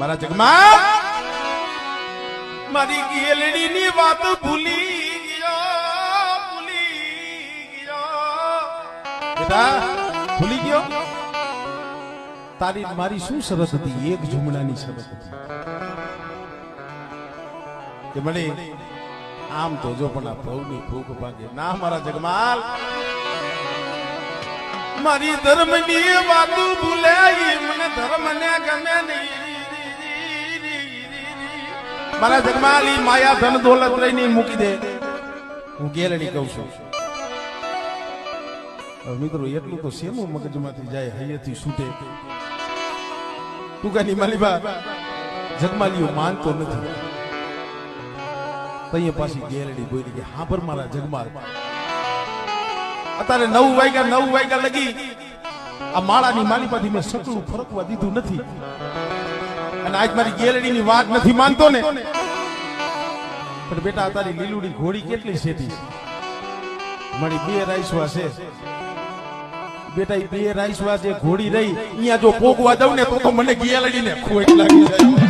મારા જગમાં? મારી ગેલડી ની વાત ભૂલી ભૂલી ગયો. તારી મારી શું શરત હતી? એક જુમડાની શરત હતી. કે મને આમ તો જો પણ આ ભવની ભૂખ ભાગે. ના, મારા જગમાલ. મારી ધર્મની વાતો ભૂલાઈ મને મારા જગમાલી માયા ધન દોલત લઈને મૂકી દે. હું ગેરણી કહું છું. મિત્રો, એટલું તો શેનું મગજમાંથી જાય, હૈયેથી છૂટે. ટૂંકાની માલીબા જગમાલીઓ માનતો નથી. તઈએ પાછી ગેરડી બોલી કે, હા પર મારા જગમાલ. અત્યારે નવ વાગ્યા નવ વાગ્યા લગી આ માળાની માલિપાથી મેં સકલું ફરકવા દીધું નથી. અને આજ મારી ગેલડીની વાત નથી માનતો ને. પણ બેટા તારી લીલુડી ઘોડી કેટલી શેઠી મારી બે રાઈસવા છે. બેટા એ બે રાઈસવા જે ઘોડી રહી અહીંયા જો પોગવા દઉં ને, તો તો મને ગેલડીને ખોટ લાગી જાય.